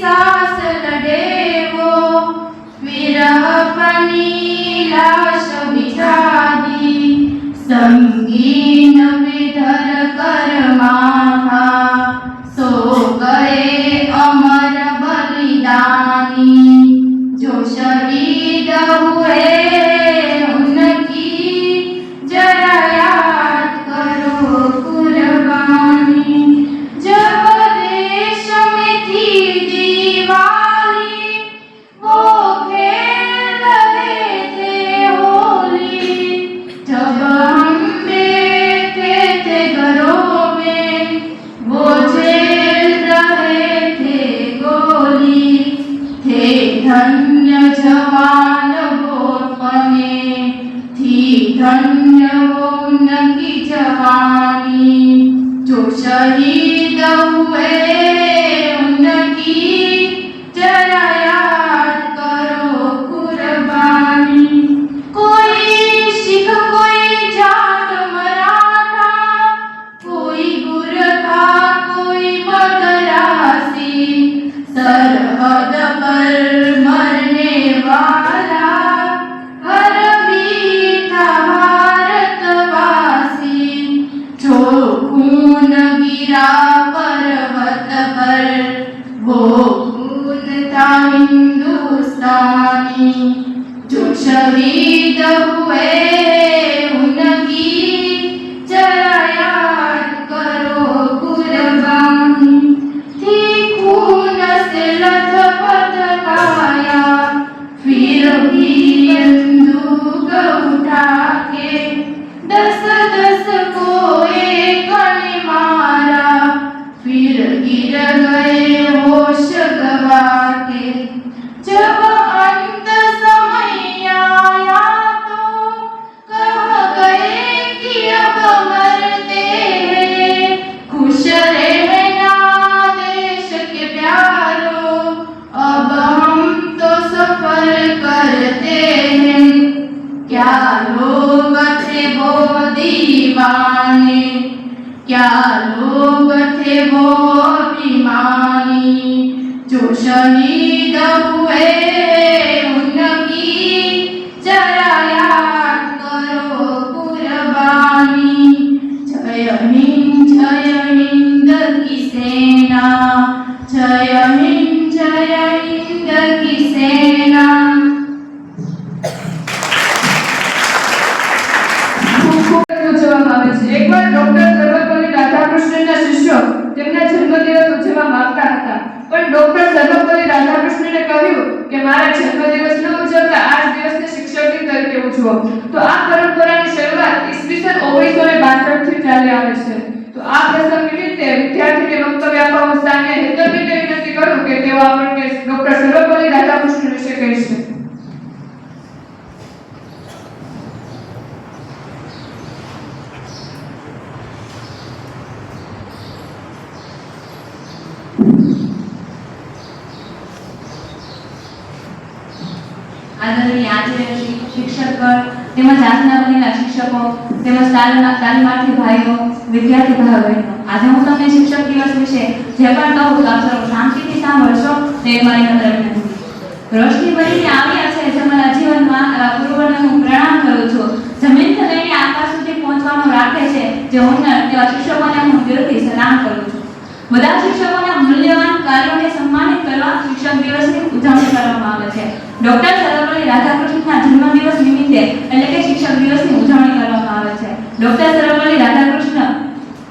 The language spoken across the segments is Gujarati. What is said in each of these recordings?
સાસ ડેવો વિરહ પની લાશ જો जो शहीद हुए क्या लोग थे वो दीवाने क्या लोग थे वो अभिमानी जो शहीद हुए દિન તો આ પરંપરાની શરૂઆત ઈસવીસન ઓગણીસો ને બાસઠથી ચાલી આવે છે. તો આ પ્રસંગ નિમિત્તે વિદ્યાર્થીને વક્તવ્ય આપવા સ્થાને હેતલબેનને વિનંતી કરું કે તેઓ આપણને ડોક્ટર સર્વપલ્લી રાધાકૃષ્ણ વિશે કહેશે આદરણીય આજે શિક્ષક તેમજ આજના બનેલા શિક્ષકો, તેમજ તાલીમા તાલીમાર્થી ભાઈઓ, વિદ્યાર્થી ભાઈઓ બહેનો આજે હું તમને શિક્ષક દિવસ વિશે જે પણ કહું તો આપ સૌ શાંતિથી સાંભળશો તે મારી નમ્ર વિનંતી. રોશની આવ્યા છે તમારા જીવનમાં એવા હું પ્રણામ કરું છું. જમીનથી લઈને આકાશ સુધી પહોંચવાનું રાખે છે, જે હું તેવા શિક્ષકોને હું દિલથી સલામ કરું છું. બધા શિક્ષકોના મૂલ્યવાન કાર્યોને સન્માનિત કરવા શિક્ષક દિવસની ઉજવણી કરવામાં આવે છે. ડોક્ટર સર્વપલ્લી રાધાકૃષ્ણના જન્મદિવસ નિમિત્તે એટલે કે શિક્ષક દિવસની ઉજવણી કરવામાં આવે છે. ડોક્ટર સર્વપલ્લી રાધાકૃષ્ણ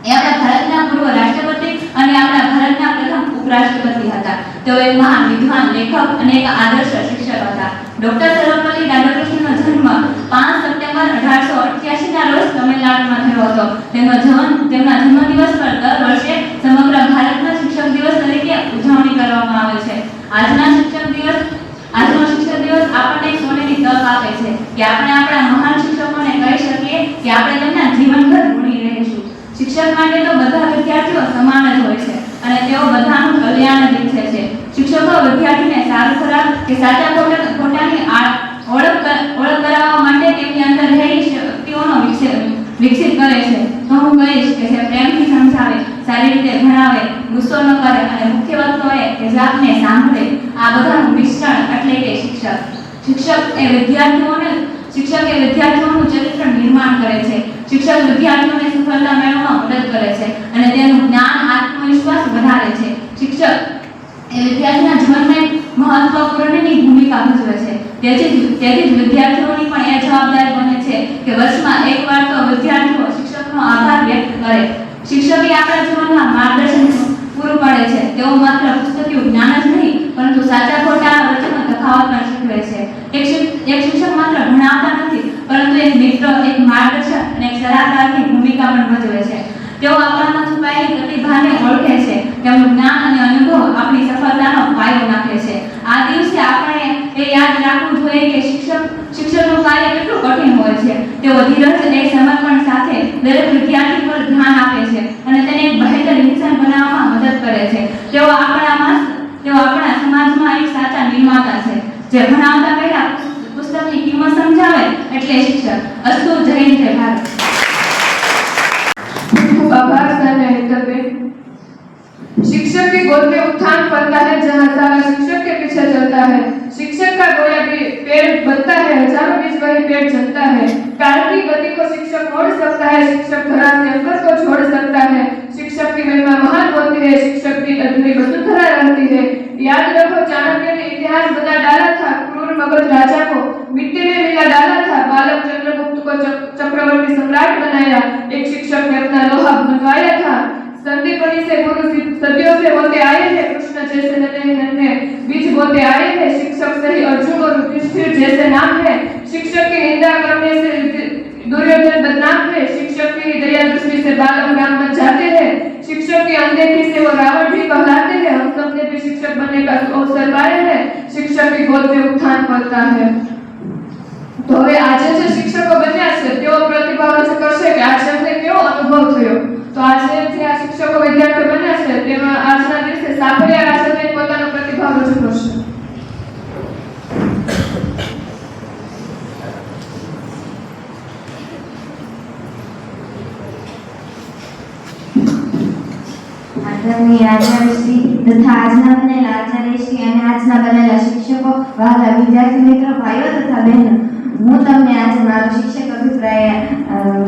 એ આપણા ભારતના પૂર્વ રાષ્ટ્રપતિ અને આપણા ભારતના પ્રથમ ઉપરાષ્ટ્રપતિ હતા. તેઓ એક મહાન વિદ્વાન, લેખક અને એક આદર્શ શિક્ષક હતા. ડોક્ટર સર્વપલ્લી રાધાકૃષ્ણનો જન્મ પાંચ સપ્ટેમ્બર 1888 ના રોજ તમિલનાડુમાં થયો હતો. તેમનો જન્મ, તેમના જન્મદિવસ પર દર વર્ષે સમગ્ર ભારતના શિક્ષક દિવસ તરીકે ઉજવણી કરવામાં આવે છે. આજના શિક્ષક દિવસ આજનો શિક્ષક દિવસ આપણને સોનેરી તક આપે છે કે આપણે આપણા મહાન શિક્ષકોને કહી શકીએ કે આપણે તેમના જીવનભર ઋણી રહીશું. શિક્ષક માટે તો બધા વિદ્યાર્થીઓ સમાન જ હોય છે અને તેઓ બધાનું કલ્યાણ જ ઈચ્છે છે. શિક્ષકો વિદ્યાર્થીને સારું ખરાબ કે સાચા ખોટા ખોટાની આ- ઓળખ કર- ઓળખ કરાવવા માટે તેમની અંદર રહેલી શક્તિઓનો વિકસિત વિકસિત કરે છે તો હું કહીશ કે જે પ્રેમથી સમજાવે સારી રીતે ભણાવે ગુસ્સો ન કરે અને મુખ્ય વસ્તુ એ કે જે આપને સાંભળે આ બધાનું મિશ્રણ એટલે કે શિક્ષક શિક્ષક એ વિદ્યાર્થીઓને શિક્ષક વિદ્યાર્થીઓનું ચરિત્ર નિર્માણ કરે છે. શિક્ષક વિદ્યાર્થીઓને સફળતા મેળવવામાં મદદ કરે છે અને તેનું જ્ઞાન, આત્મવિશ્વાસ વધારે છે. શિક્ષક એ વિદ્યાર્થીના જીવનને મહત્વપૂર્ણની ભૂમિકા ભજવે છે. તેથી તેથી જ વિદ્યાર્થીઓની પણ એ જવાબદારી બને છે કે વર્ષમાં એકવાર તો વિદ્યાર્થીઓ શિક્ષકનો આભાર વ્યક્ત કરે. શિક્ષકે આપણા જીવનમાં માર્ગદર્શન પૂરું પાડે છે. તેઓ માત્ર પુસ્તકીય જ્ઞાન જ નહીં, પરંતુ સાચા કલાકારની ભૂમિકા પણ ભજવે છે. તેઓ આપણામાં છુપાયેલી પ્રતિભાને ઓળખે છે. તેમનું જ્ઞાન અને અનુભવ આપણી સફળતાનો પાયો નાખે છે. આ દિવસે આપણે એ યાદ રાખવું જોઈએ કે के है। शिक्षक का गोया पेड़ बनता है, हज़ारों बीच वही पेड़ जलता है। काल की गति को शिक्षक मोड़ सकता है, शिक्षक धरा से अंबर को छोड़ सकता है। शिक्षक की महिमा महान होती है, शिक्षक की अधूरी वसुंधरा रहती है। याद रखो, चाणक्य ने इतिहास बना डाला था, क्रूर मगध राजा को। मिट्टी में मिला डाला था, बालक चंद्रगुप्त को चक्रवर्ती सम्राट बनाया। एक शिक्षक ने अपना लोहा बनवाया था। संदीपनी से गुरु सि- सदियों से होते आए हैं कृष्ण जैसे नन्हे नन्हे बीज बोते आए हैं शिक्षक से ही अर्जुन और युधिष्ठिर जैसे नाम है शिक्षक की निंदा करने से युधि- दुर्योधन बदनाम है शिक्षक की दया दृष्टि से बालक राम बन जाते हैं शिक्षक की अनदेखी से वो रावण भी कहलाते हैं हम सबने भी शिक्षक बनने का अवसर पाया है शिक्षक की गोद में उत्थान पड़ता है તો હવે આજે જે શિક્ષકો બન્યા છે તેઓ પ્રતિભાવ રજૂ કરશે કે આજે એમને કેવો અનુભવ થયો તો આજે તેમાં આજના દિવસે સાફરિયા રાજાને પોતાનો પ્રતિભાવ રજૂ કરશે. આદરણીય આચાર્યશ્રી તથા આજના બનેલા આચાર્યશ્રી અને આજના બનેલા શિક્ષકો, વાલા, વિદ્યાર્થી મિત્રો, ભાઈઓ તથા બહેનો, હું તમને આજે મારો શિક્ષક અભિપ્રાય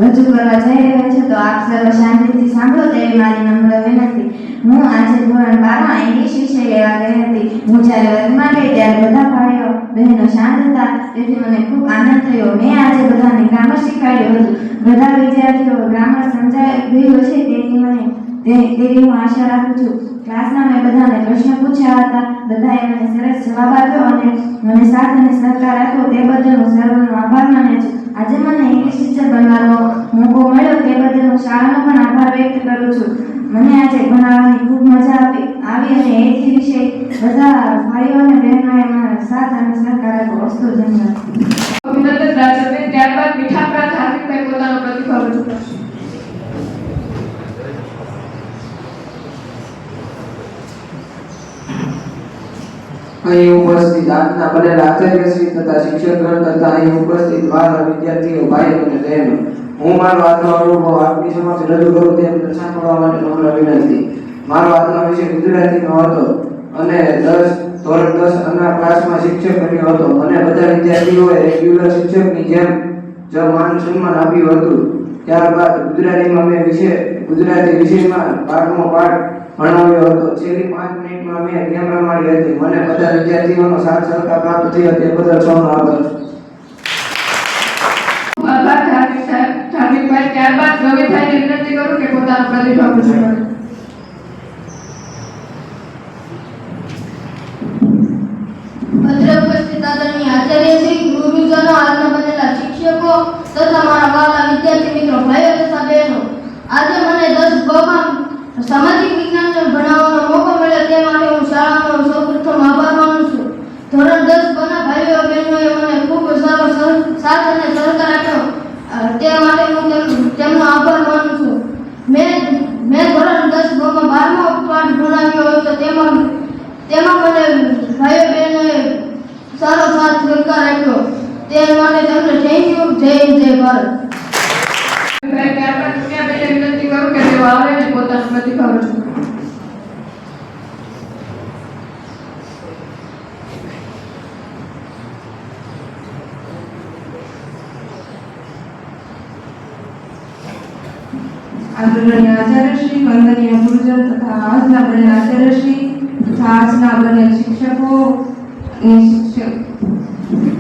રજૂ કરવા જઈ રહ્યો છું. તો આપ સર્વ શાંતિથી સાંભળો તેવી મારી નમ્ર વિનંતી. હું આજે ધોરણ બારમાં ઇંગ્લિશ વિષય લેવા ગઈ હતી. હું જ્યારે વર્ગમાં ગઈ ત્યારે બધા ભાઈઓ, બહેનો શાંત હતા. તેથી મને ખૂબ આનંદ થયો. મેં આજે બધાને ગ્રામર શીખવાડ્યું હતું. બધા વિદ્યાર્થીઓ ગ્રામર સમજાઈ ગયું હશે તેથી મને તેવી હું આશા રાખું છું. ક્લાસમાં મેં બધાને પ્રશ્ન પૂછ્યા હતા. બધાએ મને સરસ જવાબ આપ્યો અને મને સાથ અને સહકાર આપ્યો. તે બદલ હું સર્વનો આભાર માનું છું. આજે મને ઇંગ્લિશ ટીચર બનવાનો મોકો મળ્યો. તે બદલ હું શાળાનો પણ આભાર વ્યક્ત કરું છું. મને આજે ભણાવવાની ખૂબ મજા આવી આવી અને એથી વિશે બધા ભાઈઓ અને બહેનોએ મારા સાથ અને સહકાર આપ્યો. વસ્તુ ધન્યવાદ. અભિનંદન રાજાબેન ત્યારબાદ મીઠાપરા ધાર્મિકભાઈ પોતાનો પ્રતિભાવ રજૂ કરશે. અહીં ઉપસ્થિત આજના બનેલા આચાર્યશ્રી તથા શિક્ષક શિક્ષકગણ તથા અહીં ઉપસ્થિત વાલા વિદ્યાર્થીઓ, ભાઈઓ અને બહેનો. હું મારો આજનો અનુભવ આપની સમક્ષ રજૂ કરું તેમ પ્રશાંત કરવા માટે નમ્ર વિનંતી. મારો આજનો વિષય ગુજરાતીનો હતો અને દસ, ધોરણ દસ અના ક્લાસમાં શિક્ષક બન્યો હતો. અને બધા વિદ્યાર્થીઓએ રેગ્યુલર શિક્ષકની જેમ જ માન સન્માન આપ્યું હતું. ત્યારબાદ ગુજરાતીમાં મેં વિષય, ગુજરાતી વિષયમાં પાઠનો પાઠ ભણાવ્યો હતો. છેલ્લી પાંચ મિનિટમાં મેં ગેમ રમાડી હતી મને બધા વિદ્યાર્થીઓનો સાથ સહકાર પ્રાપ્ત થયો તે બદલ સૌનો આભાર ત્યારબાદ રવિભાઈને વિનંતી કરું કે પોતાનો પ્રતિભાવ ગુરુજનો બનેલા શિક્ષકો તથા મારા વાલા વિદ્યાર્થી મિત્રો ભાઈઓ તથા બહેનો આજે મને દસ બમાં સામાજિક મળ્યો તે માટે હું શાળાનો સૌપ્રથમ આભાર માનું છું. ધોરણ દસ બના ભાઈઓ, બહેનોએ મને ખૂબ સારો સાથ અને સહકાર આપ્યો. તે માટે હું તેમ- તેમનો આભાર માનું છું. મેં મેં ધોરણ દસ બમાં બારમો પાઠ ભણાવ્યો હતો. તેમાં તેમાં મને ભાઈઓ, બહેનોએ સારો સાથ, સહકાર આપ્યો. તે માટે તેમને થેન્ક યુ જય જય ભારત. ત્યારબાદ પુણ્યાબેનને વિનંતી કરું કે તેઓ આવે પોતાનો પ્રતિભાવ રજૂ કરે આદરણીય આચાર્યશ્રી વંદનીય ગુરુજન તથા આજના બનેલા આચાર્યશ્રી તથા આજના બનેલ શિક્ષકો અને શિક્ષક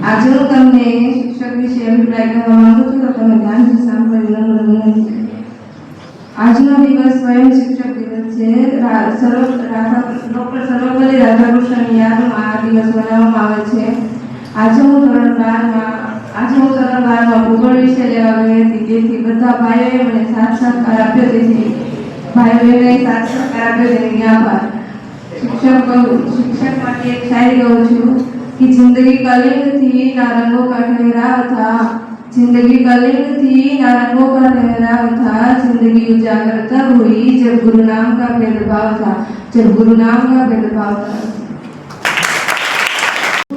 આજે હું તમને શિક્ષક વિશે અભિપ્રાય કહેવા માંગુ છું તો તમે ધ્યાનથી સાંભળી નમ્ર વિનંતી આજનો દિવસ સ્વયં શિક્ષક દિવસ છે રા- સર્વ રાધા ડૉક્ટર સર્વપલ્લી રાધાકૃષ્ણની યાદમાં આ દિવસ મનાવવામાં આવે છે આજે હું ધોરણ બારમાં આજે હું ધોરણ બારમાં ભૂગોળ વિષય લેવા ગઈ હતી તેથી બધા ભાઈઓએ મને સાથ સહકાર આપ્યો તેથી ભાઈઓએ સાથ સહકાર આપ્યો તેની આભાર શિક્ષક કહું- શિક્ષક માટે એક શાયરી કહું છું कि जिंदगी कलिंग थी ना रंगों का ठहराव था जिंदगी कलिंग थी ना रंगों का ठहराव था जिंदगी उजागर तब हुई जब गुरु नाम का भेदभाव था जब गुरु नाम का भेदभाव था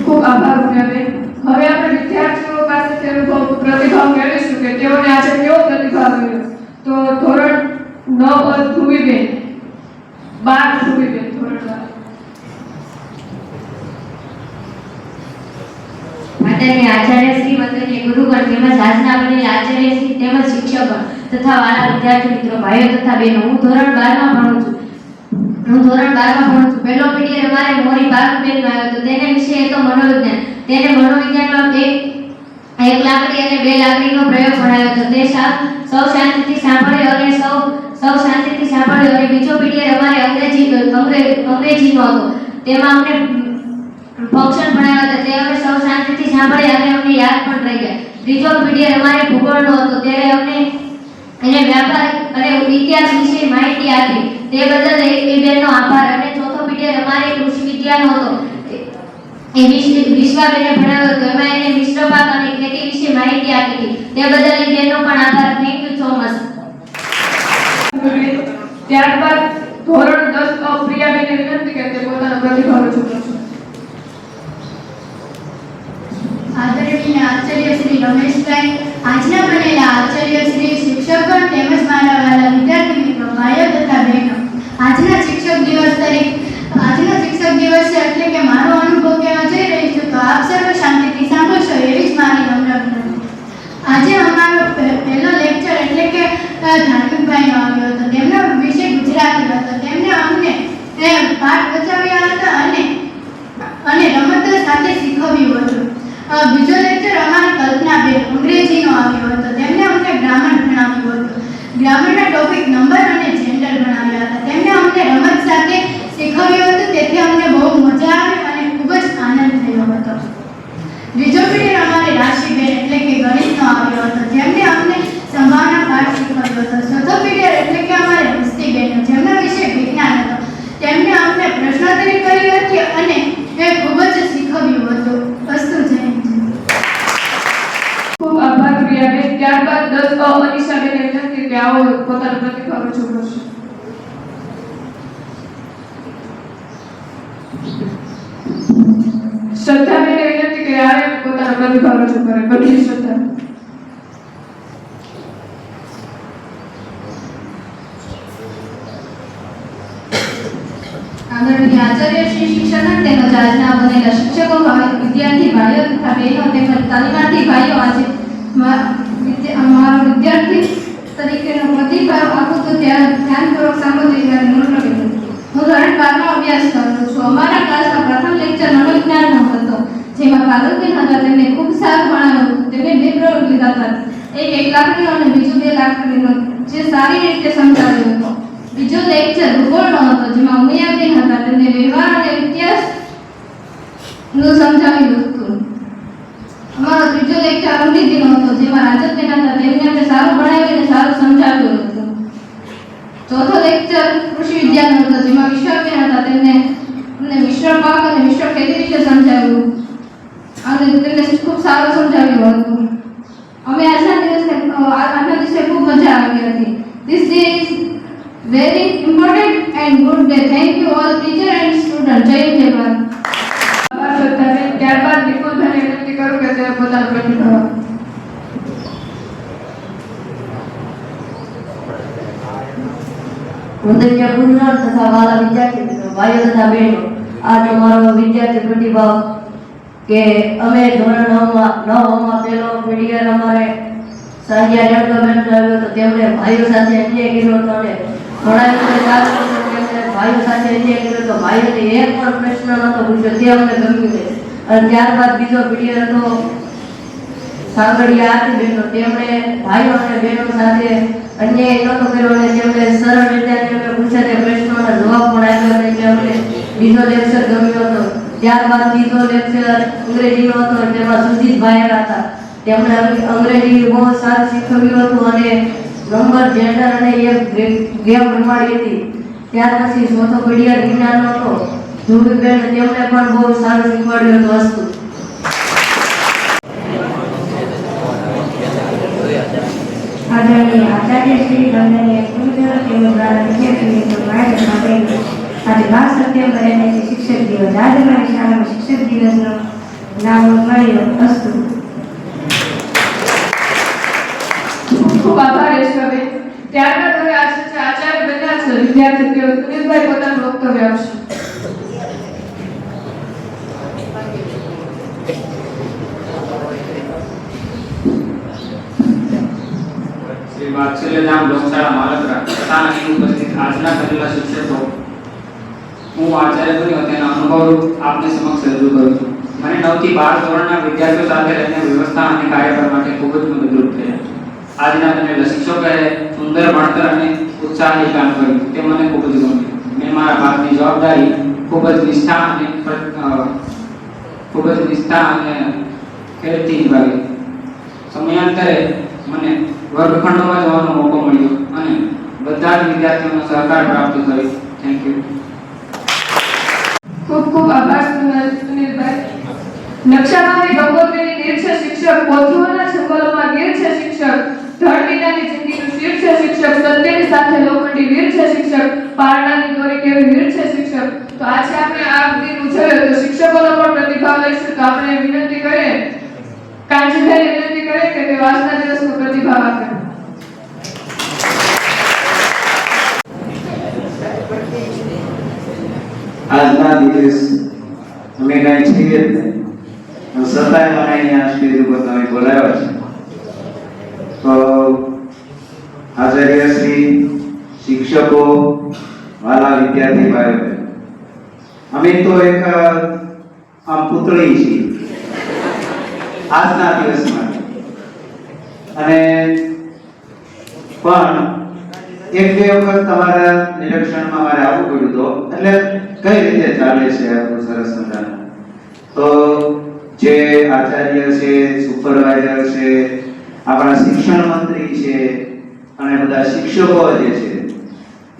ખૂબ આભાર ઉમિયાબેન હવે આપણે વિદ્યાર્થીઓ પાસેથી અનુભવ પ્રતિભાવ મેળવીશું કે તેઓને આજે કેવો પ્રતિભાવ મળ્યો તો ધોરણ નવ ધ્રુવીબેન તેમજ આજના આચાર્ય શ્રી તેમજ શિક્ષકો તથા વાલા વિદ્યાર્થી મિત્રો, ભાઈઓ તથા બહેનો, હું ધોરણ બારમાં ભણું છું. હું ધોરણ બારમાં ભણું છું. પહેલો પીરિયડ અમારે મોરી બાળકબેનમાં આવ્યો હતો. તેને વિષય હતો મનોવિજ્ઞાન. તેને મનોવિજ્ઞાનમાં એક એક લાકડી અને બે લાકડીનો પ્રયોગ ભણાવ્યો હતો. તે સા- શાંતિથી સાંભળ્યો અને સૌ સૌ શાંતિથી સાંભળ્યો અને બીજો પીરિયડ અમારે અંગ્રેજી અંગ્રે- અંગ્રેજીનો હતો. તેમાં અમને ફંક્શન ભણાવ્યા હતા. તે અમે સૌ શાંતિથી સાંભળ્યા અને અમને યાદ પણ રહી ગયા. ત્રીજો પીરિયડ અમારે ભૂગોળનો હતો. ત્યારે અમને એને વ્યાપાર અને ઇતિહાસ વિશે માહિતી આપી. તે બદલ એ બેનનો આભાર. અને ચોથો પીરિયડ અમારે કૃષિ વિદ્યાનો હતો. એ વિશ્વાબેને ભણાવ્યો હતો. એમાં એને મિશ્ર પાક અને ખેતી વિશે માહિતી આપી હતી. તે બદલ એ બેનનો પણ આભાર. થેન્ક યુ સો મચ ત્યારબાદ ધોરણ દસ પ્રિયાબેનને વિનંતી કરતે પોતાનો પ્રતિભાવ રજૂ કરશે આદરણીય આચાર્ય શ્રી રમેશભાઈ, આજના બનેલા આચાર્ય શ્રી શિક્ષકગણ તેમજ મારા વાલા વિદ્યાર્થી મિત્રો ભાઈઓ તથા બહેનો આજના શિક્ષક દિવસ તરીકે આજના શિક્ષક દિવસ એટલે કે મારો અનુભવ કહેવા જઈ રહી છું તો આપ સર્વ શાંતિથી સાંભળશો એવી જ મારી નમ્ર વિનંતી આજે અમારો પહે- પહેલો લેક્ચર એટલે કે અ, ધાર્મિકભાઈનો આવ્યો હતો તેમનો વિષય ગુજરાતી હતો તેમને અમને એ, પાઠ બચાવ્યા હતા અને અને રમત સાથે શીખવ્યું હતું અ, બીજો લેક્ચર અમારી કલ્પનાબેન અંગ્રેજીનો આવ્યો હતો તેમણે અમને ગ્રામર ભણાવ્યું હતું ગ્રામરના ટોપિક નંબર અને જેન્ડર ભણાવ્યા હતા તેમણે અમને રમત સાથે શીખવ્યું હતું તેથી અમને બહુ મજા આવી અને ખૂબ જ આનંદ થયો હતો બીજો પીરિયડ અમારે રાશિબેન એટલે કે ગણિતનો આવ્યો હતો જેમને અમને સંભાવના પાઠ શીખવ્યો હતો ચોથો પીરિયડ એટલે કે અમારે હસ્તીબેનનો જેમનો વિષય વિજ્ઞાન હતો તેમણે અમને પ્રશ્નોત્તરી કરી હતી અને એ ખૂબ જ શીખવ્યું હતું વસ્તુ જય હિન્દ. ખૂબ આભાર ત્યારબાદ દસ અ અનિશાબેનને વિનંતી કે આવો પોતાનો પ્રતિભાવ રજૂ કરશે. શ્રદ્ધાબેનને નથી કે આવે પોતાનો પ્રતિભાવ રજૂ કરે બધી શ્રદ્ધા. આચાર્ય શ્રી શિક્ષણ તેમજ આજના બનેલા શિક્ષકો વિદ્યાર્થી, ભાઈઓ તથા બહેનો તેમજ તાલીમાર્થી ભાઈઓ, આજે મારો વિદ્યાર્થી તરીકેનો પ્રતિભાવ આપું તો ત્યાં ધ્યાનપૂર્વક સાંભળવી મારી મૂળ હું ધોરણ બારનો અભ્યાસ કરું છું. અમારા ક્લાસમાં પ્રથમ લેક્ચર મનોવિજ્ઞાનનો હતો, જેમાં પાર્વતીબેન હતા તેમને ખૂબ સારું ભણાવ્યું તેમને બે પ્રયોગ લીધા હતા. એક એક લાકડીનો અને બીજું બે લાકડીનો જે સારી રીતે સમજાવ્યું હતું. બીજો લેક્ચર ભૂગોળનો હતો, જેમાં ઉમિયાબેન હતા. તેમને વ્યવહાર અને ઇતિહાસનું સમજાવ્યું હતું. અમારો ત્રીજો લેક્ચર અંગ્રેજીનો હતો, જેમાં રાજતબેન હતા તેમને અમને સારું ભણાવ્યું અને સારું સમજાવ્યું હતું. ચોથો લેક્ચર કૃષિ વિજ્ઞાનનો હતો, જેમાં વિશ્વાબેન હતા, તેમને અમને મિશ્ર પાક અને મિશ્ર ખેતી વિશે સમજાવ્યું. અને તેમને ખૂબ સારું સમજાવ્યું હતું. અમે આજના દિવસે આજના દિવસે ખૂબ મજા આવી હતી. Day is very important and good day thank you all teacher and student જય હિન્દ ત્યારબાદ નિકુલભાઈને વિનંતી આજ અમારો વિદ્યાર્થી પ્રતિભાવ કે અમે ધોરણ નવમાં નવમાં પહેલો પીરિયડ અમારે સાંજ્યા રેણકાબેન આવ્યો તો તેમણે ભાઈઓ સાથે અન્યાય કર્યો. ભાઈઓ સાથે અન્યાય કર્યો હતો ભાઈઓને એક પણ પ્રશ્ન નહોતો પૂછ્યો, તે અમને ગમ્યું છે. અને ત્યારબાદ બીજો પીરિયડ હતો, સાંગડિયા હતી બહેનો તેમણે ભાઈઓ અને બહેનો સાથે અન્યાય નહોતો કર્યો અને તેમણે સરળ રીતે તેમને પૂછ્યા તે પ્રશ્નોના જવાબ પણ આપ્યો અને અમને બીજો લેક્ચર ગમ્યો હતો. ત્યારબાદ બીજો લેક્ચર અંગ્રેજીનો હતો તેમાં સુજીતભાઈ હતા. તેમણે અંગ્રેજી બહુ સારું શીખવ્યું હતું અને નંબર જેન્ડર અને એક ગેમ રમાડી હતી. ત્યાર પછી ચોથો પીરિયડ વિજ્ઞાનનો હતો. ધ્રુવીબેન તેમણે પણ બહુ સારું શીખવાડ્યું હતું આદરણીય આચાર્ય શ્રી વંદનીય ગુરુજનો આજે બાર સપ્ટેમ્બર શિક્ષક દિવસ. આજે મારી શાળામાં શિક્ષક દિવસનો નામ મળ્યો અસ્તુ ખૂબ ખૂબ આભાર યશવાબેન ત્યારબાદ હવે આચાર્ય આચાર્ય બન્યા છે. વિદ્યાર્થી સુનિલભાઈ પોતાનું વક્તવ્ય આપશે. શ્રી વાત્સલ્યધામ લોકશાળા માલક તથા કરેલા શિક્ષકો. હું આચાર્ય બન્યો તેના અનુભવ આપને સમક્ષ રજૂ કરું છું. મને નવથી બાર ધોરણના વિદ્યાર્થીઓ સાથે રહીને વ્યવસ્થા અને કાર્યક્રમ માટે ખૂબ જ મદદરૂપ થયા. આજના તમે શિક્ષકોએ સુંદર ભણતર અને ઉત્સાહી કામ કર્યું તે મને ખૂબ જ ગમ્યું. મેં મારા ભાગની જવાબદારી ખૂબ જ નિષ્ઠા અને ખૂબ જ નિષ્ઠા અને ખેલથી નિભાવી. સમયાંતરે મને વર્ગખંડોમાં જવાનો મોકો મળ્યો અને બધા જ વિદ્યાર્થીઓનો સહકાર પ્રાપ્ત થયો. થેન્ક યુ ખૂબ ખૂબ આભાર સુનિલભાઈ. નકશામાંથી ગંગોત્રીની નિરીક્ષ શિક્ષક. પોથીઓના જંગલોમાં ગીર છે શિક્ષક. આજના દિવસ અમે કાંઈ છીએ. જ મને અહીંયા સ્ટેજ ઉપર તમે બોલાવ્યા છે તો આચાર્ય શ્રી, શિક્ષકો, વાલા વિદ્યાર્થી ભાઈઓ. અમે તો એક આમ પુતળી છીએ. આજના દિવસ માટે અને પણ એક બે વખત તમારા નિરીક્ષણમાં મારે આવવું પડ્યું તો, એટલે કઈ રીતે ચાલે છે આપણું સરસ મજાનું. તો જે આચાર્ય છે, સુપરવાઇઝર છે, આપણા શિક્ષણ મંત્રી છે અને બધા શિક્ષકો જે છે,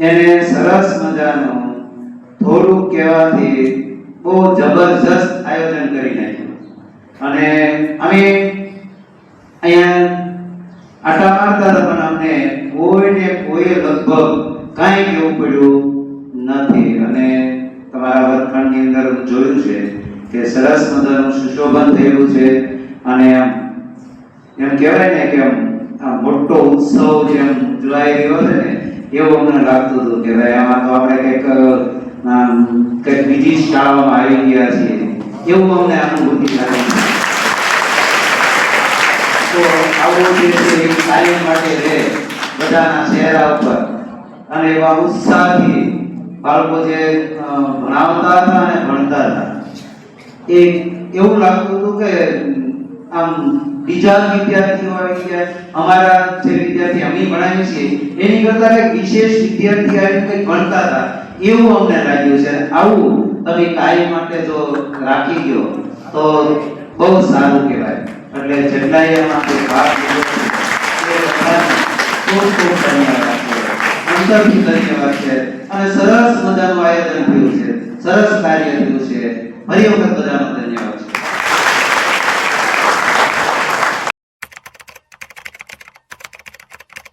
એને સરસ મજાનું થોડું કહેવાથી બહુ જબરજસ્ત આયોજન કરી નાખ્યું. અને અમે અહીંયા આટા મારતા હતા, પણ અમને કોઈને કોઈ લગભગ કાંઈ કેવું પડ્યું નથી. અને તમારા વર્ગખંડની અંદર જોયું છે કે સરસ મજાનું સુશોભન થયેલું છે. અને એમ કહેવાય ને કે મોટો ઉત્સવ જેમ ઉજવાઈ રહ્યો છે ને, એવું અમને લાગતું હતું કે ભાઈ આમાં તો આપણે કંઈક કંઈક બીજી શાળામાં આવી ગયા છીએ. એવું અમને અનુભૂતિ થાય તો આવો જે છે કાયમ માટે રહે બધાના ચહેરા ઉપર. અને એવા ઉત્સાહથી બાળકો જે ભણાવતા હતા અને ભણતા હતા. એ એવું લાગતું હતું કે આમ બીજા વિદ્યાર્થીઓ આવી ગયા અમારા જે વિદ્યાર્થી અમે ભણાવીએ છીએ, એની કરતા કંઈક વિશેષ વિદ્યાર્થી આવી કંઈક ભણતા હતા, એવું અમને લાગ્યું છે. આવું તમે કાયમ માટે જો રાખી ગયો તો બહુ સારું કહેવાય. એટલે જેટલાય એમાં ભાગ ખૂબ ધન્યવાદ ધન્યવાદ છે. અને સરસ મજાનું આયોજન થયું છે, સરસ કાર્ય થયું છે. ફરી વખત બધાનો